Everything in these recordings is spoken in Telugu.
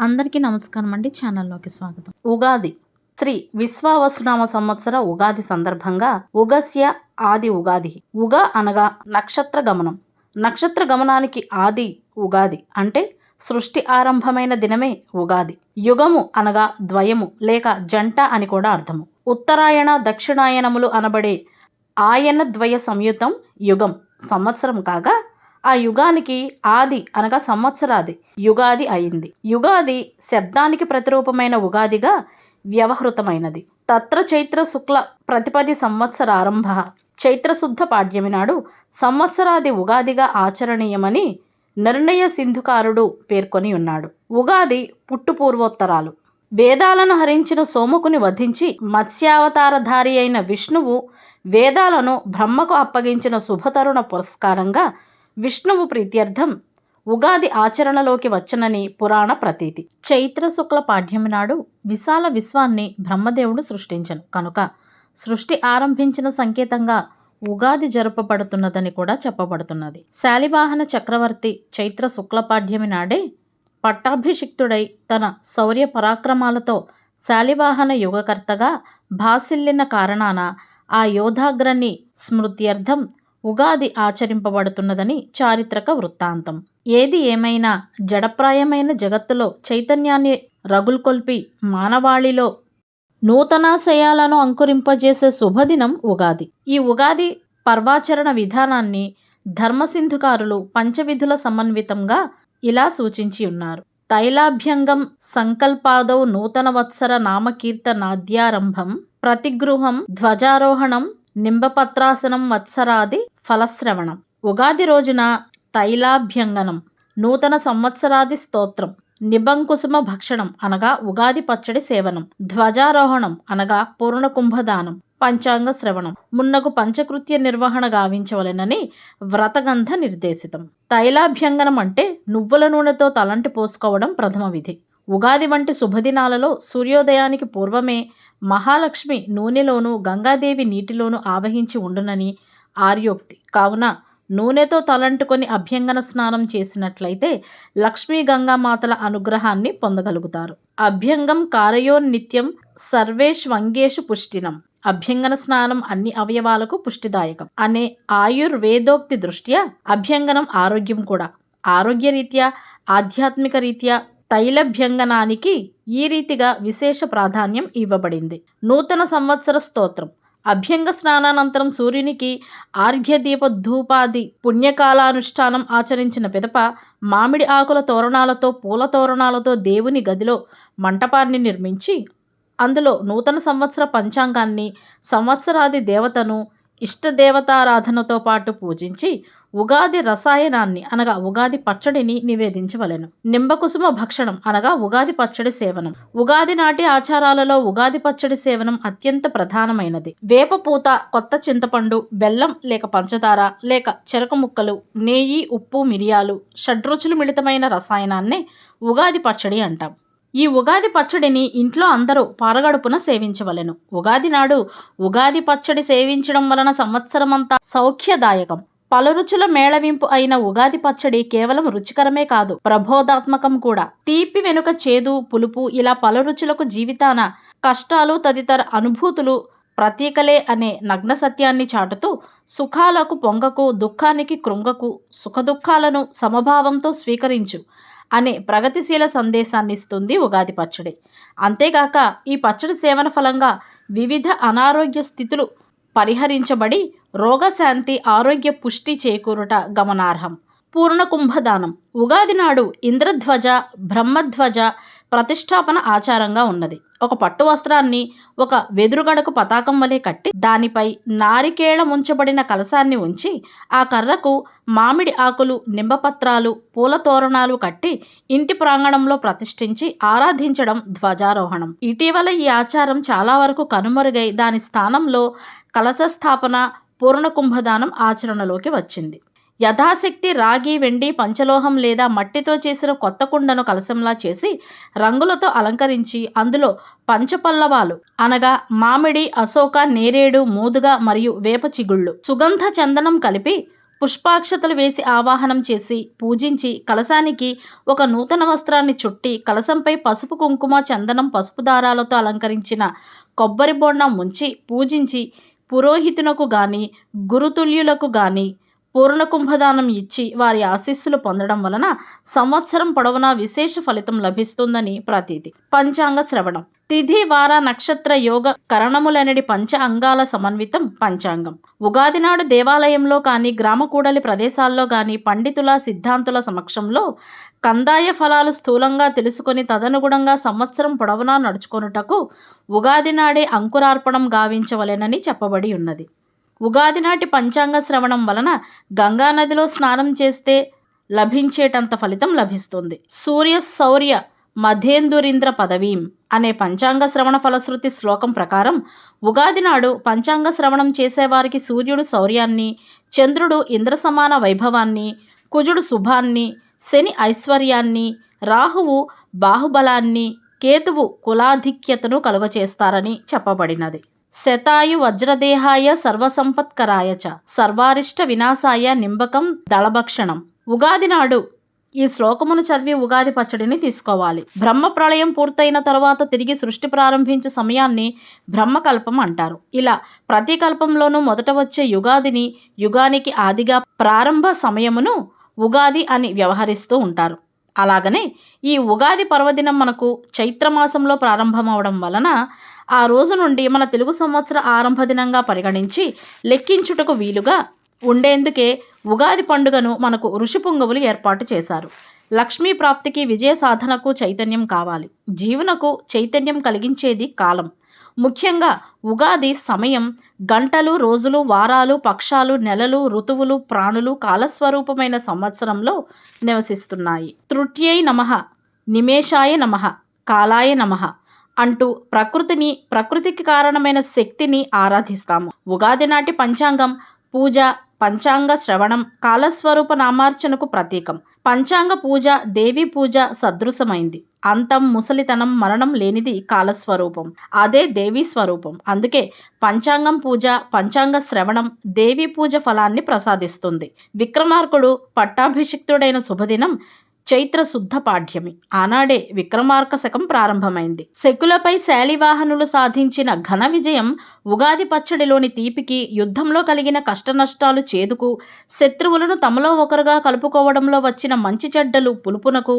అందరికీ నమస్కారం అండి. ఛానల్లోకి స్వాగతం. ఉగాది శ్రీ విశ్వావసునామ సంవత్సర ఉగాది సందర్భంగా ఉగస్య ఆది ఉగాది. ఉగ అనగా నక్షత్ర గమనం. నక్షత్ర గమనానికి ఆది ఉగాది అంటే సృష్టి ఆరంభమైన దినమే ఉగాది. యుగము అనగా ద్వయము లేక జంట అని కూడా అర్థము. ఉత్తరాయణ దక్షిణాయనములు అనబడే ఆయన ద్వయ సంయుతం యుగం. సంవత్సరం కాగా ఆ యుగానికి ఆది అనగా సంవత్సరాది. యుగాది అయింది. యుగాది శబ్దానికి ప్రతిరూపమైన ఉగాదిగా వ్యవహృతమైనది. తత్ర చైత్ర శుక్ల ప్రతిపది సంవత్సర ఆరంభ చైత్రశుద్ధ పాడ్యమి నాడు సంవత్సరాది ఉగాదిగా ఆచరణీయమని నిర్ణయ సింధుకారుడు పేర్కొని ఉన్నాడు. ఉగాది పుట్టుపూర్వోత్తరాలు. వేదాలను హరించిన సోముకుని వధించి మత్స్యావతారధారి అయిన విష్ణువు వేదాలను బ్రహ్మకు అప్పగించిన శుభతరుణ పురస్కారంగా విష్ణువు ప్రీత్యర్థం ఉగాది ఆచరణలోకి వచ్చనని పురాణ ప్రతీతి. చైత్ర శుక్ల పాఠ్యమి నాడు విశాల విశ్వాన్ని బ్రహ్మదేవుడు సృష్టించను. కనుక సృష్టి ఆరంభించిన సంకేతంగా ఉగాది జరుపబడుతున్నదని కూడా చెప్పబడుతున్నది. శాలివాహన చక్రవర్తి చైత్ర శుక్లపాఠ్యమి నాడే పట్టాభిషిక్తుడై తన శౌర్య పరాక్రమాలతో శాలివాహన యుగకర్తగా భాసిల్లిన కారణాన ఆ యోధాగ్రని స్మృత్యర్థం ఉగాది ఆచరింపబడుతున్నదని చారిత్రక వృత్తాంతం. ఏది ఏమైనా జడప్రాయమైన జగత్తులో చైతన్యాన్ని రగుల్కొల్పి మానవాళిలో నూతనాశయాలను అంకురింపజేసే శుభదినం ఉగాది. ఈ ఉగాది పర్వాచరణ విధానాన్ని ధర్మసింధుకారులు పంచవిధుల సమన్వితంగా ఇలా సూచించి ఉన్నారు. తైలాభ్యంగం సంకల్పాదౌ నూతన వత్సర నామకీర్తనాద్యారంభం ప్రతిగృహం ధ్వజారోహణం నింబపత్రాసనం వత్సరాది ఫలశ్రవణం. ఉగాది రోజున తైలాభ్యంగనం నూతన సంవత్సరాది స్తోత్రం నిబంకుసుమ భక్షణం అనగా ఉగాది పచ్చడి సేవనం ధ్వజారోహణం అనగా పూర్ణ కుంభదానం పంచాంగ శ్రవణం. మున్నకు పంచకృత్య నిర్వహణ గావించవలెనని వ్రతగంధ నిర్దేశితం. తైలాభ్యంగనం అంటే నువ్వుల నూనెతో తలంటి పోసుకోవడం ప్రథమ విధి. ఉగాది వంటి శుభదినాలలో సూర్యోదయానికి పూర్వమే మహాలక్ష్మి నూనెలోను గంగాదేవి నీటిలోనూ ఆవహించి ఉండునని ఆర్యోక్తి. కావున నూనెతో తలంటుకొని అభ్యంగన స్నానం చేసినట్లయితే లక్ష్మీ గంగామాతల అనుగ్రహాన్ని పొందగలుగుతారు. అభ్యంగం కారయోన్నిత్యం సర్వేష్వంగేషు పుష్టినం. అభ్యంగన స్నానం అన్ని అవయవాలకు పుష్టిదాయకం. అనే ఆయుర్వేదోక్తి దృష్ట్యా అభ్యంగనం ఆరోగ్యం కూడా. ఆరోగ్యరీత్యా ఆధ్యాత్మిక రీత్యా తైలభ్యంగనానికి ఈ రీతిగా విశేష ప్రాధాన్యం ఇవ్వబడింది. నూతన సంవత్సర స్తోత్రం. అభ్యంగ స్నానానంతరం సూర్యునికి ఆర్ఘ్యదీప ధూపాది పుణ్యకాలానుష్ఠానం ఆచరించిన పిదప మామిడి ఆకుల తోరణాలతో పూల తోరణాలతో దేవుని గదిలో మంటపాన్ని నిర్మించి అందులో నూతన సంవత్సర పంచాంగాన్ని సంవత్సరాది దేవతను ఇష్టదేవతారాధనతో పాటు పూజించి ఉగాది రసాయనాన్ని అనగా ఉగాది పచ్చడిని నివేదించవలెను. నింబకుసుమ భక్షణం అనగా ఉగాది పచ్చడి సేవనం. ఉగాది నాటి ఆచారాలలో ఉగాది పచ్చడి సేవనం అత్యంత ప్రధానమైనది. వేప పూత కొత్త చింతపండు బెల్లం లేక పంచదార లేక చెరకు ముక్కలు నెయ్యి ఉప్పు మిరియాలు షడ్రుచులు మిళితమైన రసాయనాన్నే ఉగాది పచ్చడి అంటాం. ఈ ఉగాది పచ్చడిని ఇంట్లో అందరూ పారగడుపున సేవించవలెను. ఉగాది నాడు ఉగాది పచ్చడి సేవించడం వలన సంవత్సరమంతా సౌఖ్యదాయకం. పలురుచుల మేళవింపు అయిన ఉగాది పచ్చడి కేవలం రుచికరమే కాదు ప్రబోధాత్మకం కూడా. తీపి వెనుక చేదు పులుపు ఇలా పలు రుచులకు జీవితాన కష్టాలు తదితర అనుభూతులు ప్రతీకలే అనే నగ్న సత్యాన్ని చాటుతూ సుఖాలకు పొంగకు దుఃఖానికి కృంగకు సుఖదుఖాలను సమభావంతో స్వీకరించు అనే ప్రగతిశీల సందేశాన్ని ఇస్తుంది ఉగాది పచ్చడి. అంతేగాక ఈ పచ్చడి సేవన ఫలంగా వివిధ అనారోగ్య స్థితులు పరిహరించబడి రోగశాంతి ఆరోగ్య పుష్టి చేకూరుట గమనార్హం. పూర్ణ కుంభదానం ఉగాది నాడు ఇంద్రధ్వజ బ్రహ్మధ్వజ ప్రతిష్టాపన ఆచారంగా ఉన్నది. ఒక పట్టు వస్త్రాన్ని ఒక వెదురుగడకు పతాకం వలె కట్టి దానిపై నారికేళ ముంచబడిన కలశాన్ని ఉంచి ఆ కర్రకు మామిడి ఆకులు నింబపత్రాలు పూల తోరణాలు కట్టి ఇంటి ప్రాంగణంలో ప్రతిష్ఠించి ఆరాధించడం ధ్వజారోహణం. ఇటీవల ఈ ఆచారం చాలా వరకు కనుమరుగై దాని స్థానంలో కలశ స్థాపన పూర్ణ కుంభదానం ఆచరణలోకి వచ్చింది. యథాశక్తి రాగి వెండి పంచలోహం లేదా మట్టితో చేసిన కొత్త కుండను కలశంలా చేసి రంగులతో అలంకరించి అందులో పంచపల్లవాలు అనగా మామిడి అశోక నేరేడు మూదుగ మరియు వేప చిగుళ్ళు సుగంధ చందనం కలిపి పుష్పాక్షతలు వేసి ఆవాహనం చేసి పూజించి కలశానికి ఒక నూతన వస్త్రాన్ని చుట్టి కలశంపై పసుపు కుంకుమ చందనం పసుపు దారాలతో అలంకరించిన కొబ్బరి బొండం ఉంచి పూజించి పురోహితునకు గాని గురుతుల్యులకు గాని పూర్ణ కుంభదానం ఇచ్చి వారి ఆశీస్సులు పొందడం వలన సంవత్సరం పొడవునా విశేష ఫలితం లభిస్తుందని ప్రతీతి. పంచాంగ శ్రవణం. తిథి వార నక్షత్ర యోగ కరణములనడి పంచ అంగాల సమన్వితం పంచాంగం. ఉగాది నాడు దేవాలయంలో కానీ గ్రామ కూడలి ప్రదేశాల్లో కానీ పండితుల సిద్ధాంతుల సమక్షంలో కందాయ ఫలాలు స్థూలంగా తెలుసుకొని తదనుగుణంగా సంవత్సరం పొడవునా నడుచుకొనుటకు ఉగాది నాడే అంకురార్పణం గావించవలెనని చెప్పబడి ఉన్నది. ఉగాది నాటి పంచాంగ శ్రవణం వలన గంగానదిలో స్నానం చేస్తే లభించేటంత ఫలితం లభిస్తుంది. సూర్య శౌర్య మధేందురింద్ర పదవీం. అనే పంచాంగ శ్రవణ ఫలశ్రుతి శ్లోకం ప్రకారం ఉగాది నాడు పంచాంగ శ్రవణం చేసేవారికి సూర్యుడు శౌర్యాన్ని చంద్రుడు ఇంద్ర సమాన వైభవాన్ని కుజుడు శుభాన్ని శని ఐశ్వర్యాన్ని రాహువు బాహుబలాన్ని కేతువు కులాధిక్యతను కలుగచేస్తారని చెప్పబడినది. శతాయు వజ్రదేహాయ సర్వసంపత్కరాయ చ సర్వారిష్ట వినాశాయ నింబకం దళభక్షణం. ఉగాది నాడు ఈ శ్లోకమును చదివి ఉగాది పచ్చడిని తీసుకోవాలి. బ్రహ్మ ప్రళయం పూర్తయిన తర్వాత తిరిగి సృష్టి ప్రారంభించే సమయాన్ని బ్రహ్మకల్పం అంటారు. ఇలా ప్రతి కల్పంలోనూ మొదట వచ్చే యుగాదిని యుగానికి ఆదిగా ప్రారంభ సమయమును ఉగాది అని వ్యవహరిస్తూ ఉంటారు. అలాగనే ఈ ఉగాది పర్వదినం మనకు చైత్రమాసంలో ప్రారంభమవడం వలన ఆ రోజు నుండి మన తెలుగు సంవత్సర ఆరంభ దినంగా పరిగణించి లెక్కించుటకు వీలుగా ఉండేందుకే ఉగాది పండుగను మనకు ఋషి పుంగవులు ఏర్పాటు చేశారు. లక్ష్మీ ప్రాప్తికి విజయ సాధనకు చైతన్యం కావాలి. జీవనకు చైతన్యం కలిగించేది కాలం. ముఖ్యంగా ఉగాది సమయం గంటలు రోజులు వారాలు పక్షాలు నెలలు ఋతువులు ప్రాణులు కాలస్వరూపమైన సంవత్సరంలో నివసిస్తున్నాయి. తృట్యై నమః నిమేషాయ నమః కాలాయ నమః అంటూ ప్రకృతిని ప్రకృతికి కారణమైన శక్తిని ఆరాధిస్తాము. ఉగాది నాటి పంచాంగం పూజ పంచాంగ శ్రవణం కాలస్వరూప నామార్చనకు ప్రతీకం. పంచాంగ పూజ దేవి పూజ సదృశమైంది. అంతం ముసలితనం మరణం లేనిది కాలస్వరూపం. అదే దేవి స్వరూపం. అందుకే పంచాంగం పూజ పంచాంగ శ్రవణం దేవి పూజ ఫలాన్ని ప్రసాదిస్తుంది. విక్రమార్కుడు పట్టాభిషిక్తుడైన శుభదినం చైత్ర శుద్ధ పాఠ్యమి ఆనాడే విక్రమార్క శకం ప్రారంభమైంది. శకులపై శాలివాహనులు సాధించిన ఘన విజయం ఉగాది పచ్చడిలోని తీపికి యుద్ధంలో కలిగిన కష్టనష్టాలు చేదుకు శత్రువులను తమలో ఒకరుగా కలుపుకోవడంలో వచ్చిన మంచి చెడ్డలు పులుపునకు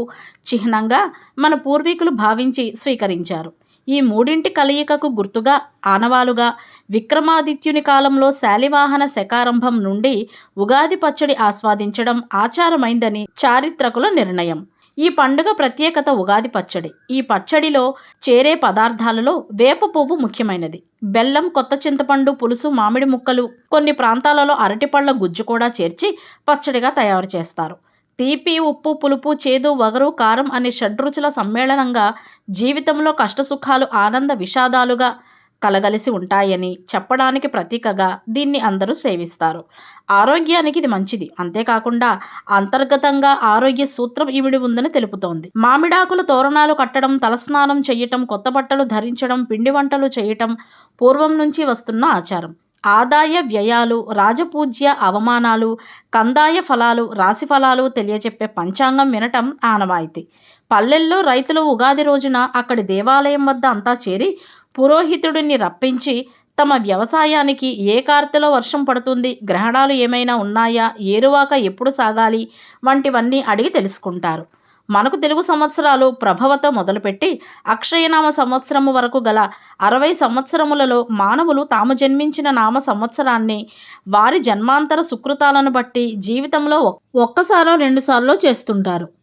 చిహ్నంగా మన పూర్వీకులు భావించి స్వీకరించారు. ఈ మూడింటి కలయికకు గుర్తుగా ఆనవాలుగా విక్రమాదిత్యుని కాలంలో శాలివాహన శకారంభం నుండి ఉగాది పచ్చడి ఆస్వాదించడం ఆచారమైందని చారిత్రకుల నిర్ణయం. ఈ పండుగ ప్రత్యేకత ఉగాది పచ్చడి. ఈ పచ్చడిలో చేరే పదార్థాలలో వేప పువ్వు ముఖ్యమైనది. బెల్లం కొత్త చింతపండు పులుసు మామిడి ముక్కలు కొన్ని ప్రాంతాలలో అరటిపళ్ళ గుజ్జు కూడా చేర్చి పచ్చడిగా తయారు చేస్తారు. తీపి ఉప్పు పులుపు చేదు వగరు కారం అనే షడ్రుచుల సమ్మేళనంగా జీవితంలో కష్టసుఖాలు ఆనంద విషాదాలుగా కలగలిసి ఉంటాయని చెప్పడానికి ప్రతీకగా దీన్ని అందరూ సేవిస్తారు. ఆరోగ్యానికి ఇది మంచిది. అంతేకాకుండా అంతర్గతంగా ఆరోగ్య సూత్రం ఇవిడి ఉందని తెలుపుతోంది. మామిడాకులు తోరణాలు కట్టడం తలస్నానం చేయటం కొత్త బట్టలు ధరించడం పిండి వంటలు చేయటం పూర్వం నుంచి వస్తున్న ఆచారం. ఆదాయ వ్యయాలు రాజపూజ్య అవమానాలు కందాయ ఫలాలు రాశి ఫలాలు తెలియచెప్పే పంచాంగం వినటం ఆనవాయితీ. పల్లెల్లో రైతులు ఉగాది రోజున అక్కడి దేవాలయం వద్ద అంతా చేరి పురోహితుడిని రప్పించి తమ వ్యవసాయానికి ఏ కార్తెలో వర్షం పడుతుంది గ్రహణాలు ఏమైనా ఉన్నాయా ఏరువాక ఎప్పుడు సాగాలి వంటివన్నీ అడిగి తెలుసుకుంటారు. మనకు తెలుగు సంవత్సరాలు ప్రభవతో మొదలుపెట్టి అక్షయనామ సంవత్సరము వరకు గల అరవై సంవత్సరములలో మానవులు తాము జన్మించిన నామ సంవత్సరాన్ని వారి జన్మాంతర సుకృతాలను బట్టి జీవితంలో ఒక్కసారో రెండుసార్లు చేస్తుంటారు.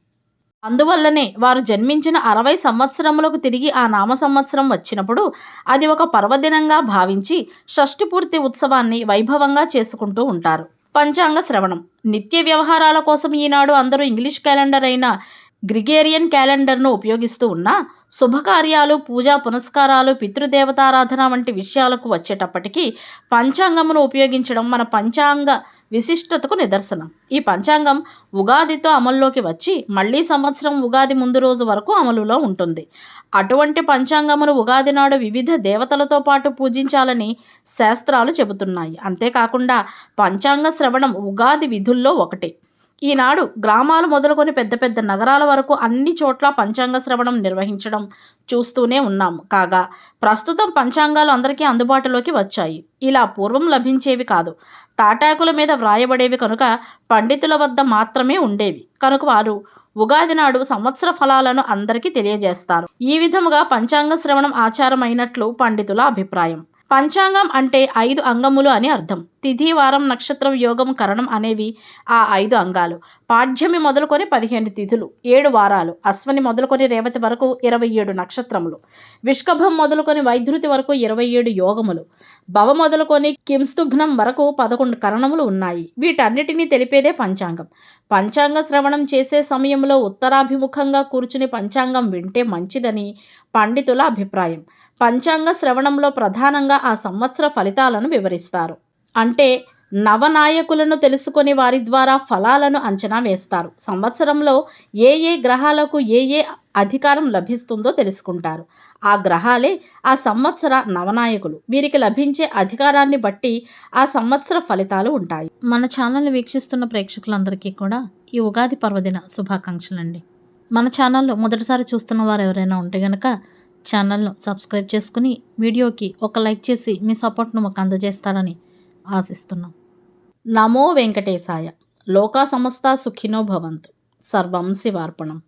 అందువల్లనే వారు జన్మించిన అరవై సంవత్సరములకు తిరిగి ఆ నామ సంవత్సరం వచ్చినప్పుడు అది ఒక పర్వదినంగా భావించి షష్ఠి పూర్తి ఉత్సవాన్ని వైభవంగా చేసుకుంటూ ఉంటారు. పంచాంగ శ్రవణం. నిత్య వ్యవహారాల కోసం ఈనాడు అందరూ ఇంగ్లీష్ క్యాలెండర్ అయిన గ్రిగేరియన్ క్యాలెండర్ను ఉపయోగిస్తూ ఉన్నా శుభకార్యాలు పూజా పునస్కారాలు పితృదేవతారాధన వంటి విషయాలకు వచ్చేటప్పటికీ పంచాంగమును ఉపయోగించడం మన పంచాంగ విశిష్టతకు నిదర్శనం. ఈ పంచాంగం ఉగాదితో అమల్లోకి వచ్చి మళ్ళీ సంవత్సరం ఉగాది ముందు రోజు వరకు అమలులో ఉంటుంది. అటువంటి పంచాంగమును ఉగాది నాడు వివిధ దేవతలతో పాటు పూజించాలని శాస్త్రాలు చెబుతున్నాయి. అంతేకాకుండా పంచాంగ శ్రవణం ఉగాది విధుల్లో ఒకటి. ఈనాడు గ్రామాలు మొదలుకొని పెద్ద పెద్ద నగరాల వరకు అన్ని చోట్ల పంచాంగ శ్రవణం నిర్వహించడం చూస్తూనే ఉన్నాం. కాగా ప్రస్తుతం పంచాంగాలు అందరికీ అందుబాటులోకి వచ్చాయి. ఇలా పూర్వం లభించేవి కాదు. తాటాకుల మీద వ్రాయబడేవి కనుక పండితుల వద్ద మాత్రమే ఉండేవి. కనుక వారు ఉగాది నాడు సంవత్సర ఫలాలను అందరికీ తెలియజేస్తారు. ఈ విధముగా పంచాంగ శ్రవణం ఆచారమైనట్లు పండితుల అభిప్రాయం. పంచాంగం అంటే ఐదు అంగములు అని అర్థం. తిథి వారం నక్షత్రం యోగం కరణం అనేవి ఆ ఐదు అంగాలు. పాఠ్యమి మొదలుకొని పదిహేను తిథులు ఏడు వారాలు. అశ్వని మొదలుకొని రేవతి వరకు ఇరవై ఏడు నక్షత్రములు. విష్కభం మొదలుకొని వైద్యుతి వరకు ఇరవై ఏడు యోగములు. భవ మొదలుకొని కింస్తుఘ్నం వరకు పదకొండు కరణములు ఉన్నాయి. వీటన్నిటినీ తెలిపేదే పంచాంగం. పంచాంగ శ్రవణం చేసే సమయంలో ఉత్తరాభిముఖంగా కూర్చుని పంచాంగం వింటే మంచిదని పండితుల అభిప్రాయం. పంచాంగ శ్రవణంలో ప్రధానంగా ఆ సంవత్సర ఫలితాలను వివరిస్తారు. అంటే నవనాయకులను తెలుసుకొని వారి ద్వారా ఫలాలను అంచనా వేస్తారు. సంవత్సరంలో ఏ ఏ గ్రహాలకు ఏ ఏ అధికారం లభిస్తుందో తెలుసుకుంటారు. ఆ గ్రహాలే ఆ సంవత్సర నవనాయకులు. వీరికి లభించే అధికారాన్ని బట్టి ఆ సంవత్సర ఫలితాలు ఉంటాయి. మన ఛానల్ని వీక్షిస్తున్న ప్రేక్షకులందరికీ కూడా ఈ ఉగాది పర్వదిన శుభాకాంక్షలండి. మన ఛానల్లో మొదటిసారి చూస్తున్న వారు ఎవరైనా ఉంటే గనక ఛానల్ను సబ్స్క్రైబ్ చేసుకుని వీడియోకి ఒక లైక్ చేసి మీ సపోర్ట్ను మాకు అందజేస్తారని ఆశిస్తున్నాం. నమో వెంకటేశాయ. లోకా సమస్త సుఖినో భవంతు. సర్వం శివార్పణం.